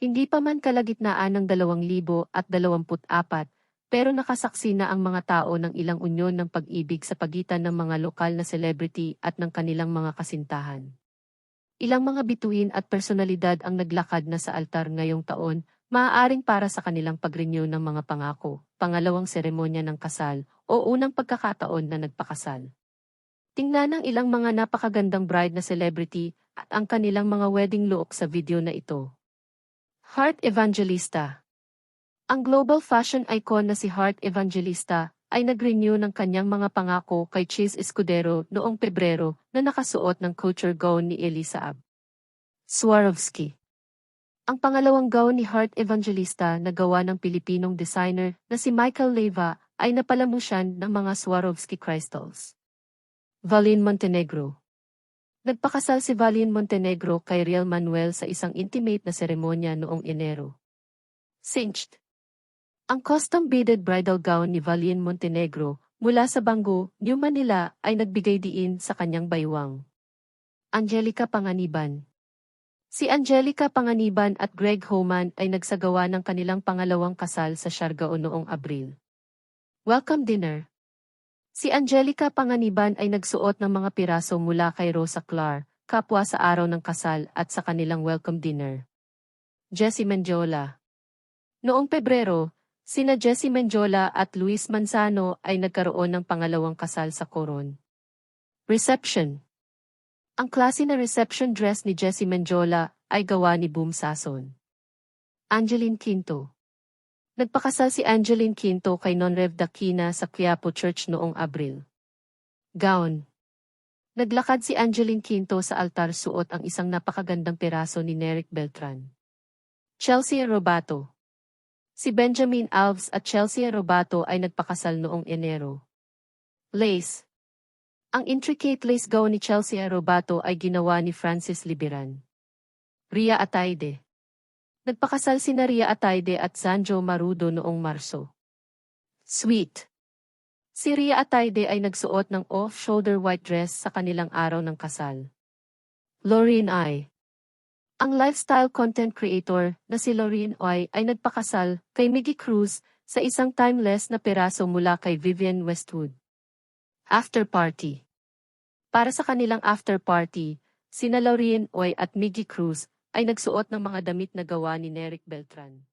Hindi pa man kalagitnaan ng 2024, pero nakasaksi na ang mga tao ng ilang unyon ng pag-ibig sa pagitan ng mga lokal na celebrity at ng kanilang mga kasintahan. Ilang mga bituin at personalidad ang naglakad na sa altar ngayong taon, maaaring para sa kanilang pag-renew ng mga pangako, pangalawang seremonya ng kasal, o unang pagkakataon na nagpakasal. Tingnan ang ilang mga napakagandang bride na celebrity at ang kanilang mga wedding look sa video na ito. Heart Evangelista Ang global fashion icon na si Heart Evangelista ay nag-renew ng kanyang mga pangako kay Chase Escudero noong Pebrero na nakasuot ng culture gown ni Elisa Ab. Swarovski Ang pangalawang gown ni Heart Evangelista na gawa ng Pilipinong designer na si Michael Leva ay napalamusyan ng mga Swarovski crystals. Valin Montenegro Nagpakasal si Valin Montenegro kay Real Manuel sa isang intimate na seremonya noong Enero. Cinched. Ang custom-beaded bridal gown ni Valin Montenegro mula sa Bango, New Manila ay nagbigay diin sa kanyang baywang. Angelica Panganiban Si Angelica Panganiban at Greg Homan ay nagsagawa ng kanilang pangalawang kasal sa Siargao noong Abril. Welcome dinner. Si Angelica Panganiban ay nagsuot ng mga piraso mula kay Rosa Clar, kapwa sa araw ng kasal at sa kanilang welcome dinner. Jessie Mendiola Noong Pebrero, sina Jessie Mendiola at Luis Manzano ay nagkaroon ng pangalawang kasal sa Coron. Reception Ang klase na reception dress ni Jessie Mendiola ay gawa ni Boom Sason. Angeline Quinto Nagpakasal si Angeline Quinto kay Nonrev Dakina sa Quiapo Church noong Abril. Gown Naglakad si Angeline Quinto sa altar suot ang isang napakagandang piraso ni Neric Beltran. Chelsea Robato Si Benjamin Alves at Chelsea Robato ay nagpakasal noong Enero. Lace Ang intricate lace gown ni Chelsea Robato ay ginawa ni Francis Liberan. Ria Ataide Nagpakasal si Naria Ataide at Sanjo Marudo noong Marso. Sweet. Si Ria Ataide ay nagsuot ng off-shoulder white dress sa kanilang araw ng kasal. Loreen I. Ang lifestyle content creator na si Loreen Oy ay nagpakasal kay Miggy Cruz sa isang timeless na peraso mula kay Vivian Westwood. After Party Para sa kanilang after party, sina Loreen Oy at Miggy Cruz ay nagsuot ng mga damit na gawa ni Neric Beltran.